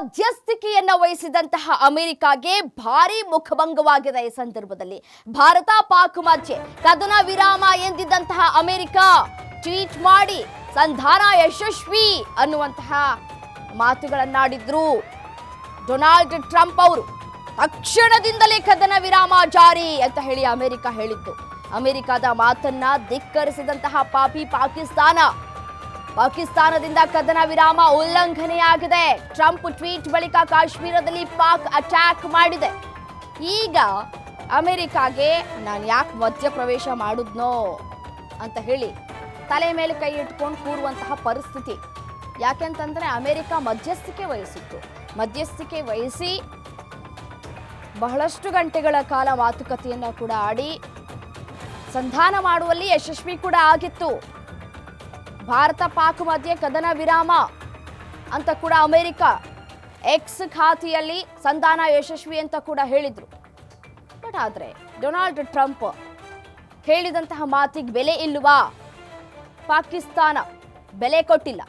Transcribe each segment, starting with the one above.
ಮಧ್ಯಸ್ಥಿಕೆಯನ್ನ ವಹಿಸಿದಂತಹ ಅಮೆರಿಕಾಗೆ ಭಾರಿ ಮುಖಭಂಗವಾಗಿದೆ ಈ ಸಂದರ್ಭದಲ್ಲಿ. ಭಾರತ ಪಾಕ್ ಮಧ್ಯೆ ಕದನ ವಿರಾಮ ಎಂದಿದ್ದಂತಹ ಅಮೆರಿಕ, ಟ್ವೀಟ್ ಮಾಡಿ ಸಂಧಾನ ಯಶಸ್ವಿ ಅನ್ನುವಂತಹ ಮಾತುಗಳನ್ನಾಡಿದ್ರು. ಡೊನಾಲ್ಡ್ ಟ್ರಂಪ್ ಅವರು ತಕ್ಷಣದಿಂದಲೇ ಕದನ ವಿರಾಮ ಜಾರಿ ಅಂತ ಹೇಳಿ ಅಮೆರಿಕ ಹೇಳಿತ್ತು ಅಮೆರಿಕದ ಮಾತನ್ನ ಧಿಕ್ಕರಿಸಿದಂತಹ ಪಾಪಿ ಪಾಕಿಸ್ತಾನ ಪಾಕಿಸ್ತಾನದಿಂದ ಕದನ ವಿರಾಮ ಉಲ್ಲಂಘನೆಯಾಗಿದೆ. ಟ್ರಂಪ್ ಟ್ವೀಟ್ ಬಳಿಕ ಕಾಶ್ಮೀರದಲ್ಲಿ ಪಾಕ್ ಅಟ್ಯಾಕ್ ಮಾಡಿದೆ. ಈಗ ಅಮೆರಿಕಾಗೆ ನಾನು ಯಾಕೆ ಮಧ್ಯಪ್ರವೇಶ ಮಾಡಿದ್ನೋ ಅಂತ ಹೇಳಿ ತಲೆ ಮೇಲೆ ಕೈ ಇಟ್ಕೊಂಡು ಕೂರುವಂತಹ ಪರಿಸ್ಥಿತಿ. ಯಾಕೆಂತಂದ್ರೆ ಅಮೆರಿಕ ಮಧ್ಯಸ್ಥಿಕೆ ವಹಿಸಿತ್ತು. ಮಧ್ಯಸ್ಥಿಕೆ ವಹಿಸಿ ಬಹಳಷ್ಟು ಗಂಟೆಗಳ ಕಾಲ ಮಾತುಕತೆಯನ್ನು ಕೂಡ ಆಡಿ ಸಂಧಾನ ಮಾಡುವಲ್ಲಿ ಯಶಸ್ವಿ ಕೂಡ ಆಗಿತ್ತು. ಭಾರತ ಪಾಕ್ ಮಧ್ಯೆ ಕದನ ವಿರಾಮ. ಅಂತ ಕೂಡ ಅಮೆರಿಕ ಎಕ್ಸ್ ಖಾತೆಯಲ್ಲಿ ಸಂಧಾನ ಯಶಸ್ವಿ ಅಂತ ಕೂಡ ಹೇಳಿದ್ರು. ಬಟ್ ಆದರೆ ಡೊನಾಲ್ಡ್ ಟ್ರಂಪ್ ಹೇಳಿದಂತಹ ಮಾತಿಗೆ ಬೆಲೆ ಇಲ್ವಾ ಪಾಕಿಸ್ತಾನ ಬೆಲೆ ಕೊಟ್ಟಿಲ್ಲ.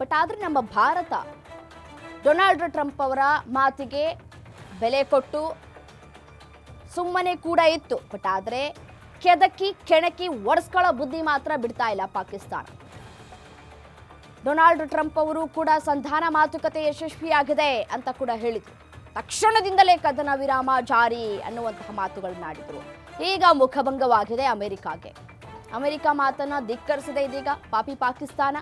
ಬಟ್ ಆದರೆ ನಮ್ಮ ಭಾರತ ಡೊನಾಲ್ಡ್ ಟ್ರಂಪ್ ಅವರ ಮಾತಿಗೆ ಬೆಲೆ ಕೊಟ್ಟು ಸುಮ್ಮನೆ ಕೂಡ ಇತ್ತು. ಬಟ್ ಆದರೆ ಕೆದಕಿ, ಕೆಣಕಿ ಒಡಿಸ್ಕೊಳ್ಳೋ ಬುದ್ಧಿ ಮಾತ್ರ ಬಿಡ್ತಾ ಇಲ್ಲ ಪಾಕಿಸ್ತಾನ. ಡೊನಾಲ್ಡ್ ಟ್ರಂಪ್ ಅವರು ಕೂಡ ಸಂಧಾನ ಮಾತುಕತೆ ಯಶಸ್ವಿಯಾಗಿದೆ ಅಂತ ಕೂಡ ಹೇಳಿದರು. ತಕ್ಷಣದಿಂದಲೇ ಕದನ ವಿರಾಮ ಜಾರಿ ಅನ್ನುವಂತಹ ಮಾತುಗಳನ್ನಾಡಿದರು ಈಗ ಮುಖಭಂಗವಾಗಿದೆ ಅಮೆರಿಕಾಗೆ. ಅಮೆರಿಕ ಮಾತನ್ನು ಧಿಕ್ಕರಿಸಿದೆ ಇದೀಗ. ಪಾಪಿ ಪಾಕಿಸ್ತಾನ.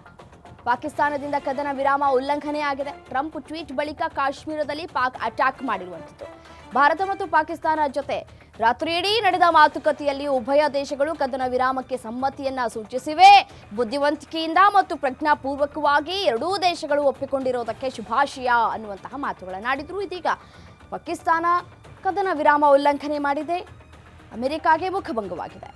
ಪಾಕಿಸ್ತಾನದಿಂದ ಕದನ ವಿರಾಮ ಉಲ್ಲಂಘನೆ ಆಗಿದೆ. ಟ್ರಂಪ್ ಟ್ವೀಟ್ ಬಳಿಕ ಕಾಶ್ಮೀರದಲ್ಲಿ ಪಾಕ್ ಅಟ್ಯಾಕ್ ಮಾಡಿರುವಂಥದ್ದು ಭಾರತ ಮತ್ತು ಪಾಕಿಸ್ತಾನ ಜೊತೆ ರಾತ್ರಿಯಿಡೀ ನಡೆದ ಮಾತುಕತೆಯಲ್ಲಿ ಉಭಯ ದೇಶಗಳು ಕದನ ವಿರಾಮಕ್ಕೆ ಸಮ್ಮತಿಯನ್ನ ಸೂಚಿಸಿವೆ. ಬುದ್ಧಿವಂತಿಕೆಯಿಂದ ಮತ್ತು ಪ್ರಜ್ಞಾಪೂರ್ವಕವಾಗಿ ಎರಡೂ ದೇಶಗಳು ಒಪ್ಪಿಕೊಂಡಿರೋದಕ್ಕೆ ಶುಭಾಶಯ ಅನ್ನುವಂತಹ ಮಾತುಗಳನ್ನಾಡಿದ್ರು ಇದೀಗ ಪಾಕಿಸ್ತಾನ ಕದನ ವಿರಾಮ ಉಲ್ಲಂಘನೆ ಮಾಡಿದೆ. ಅಮೆರಿಕಾಗೆ ಮುಖಭಂಗವಾಗಿದೆ.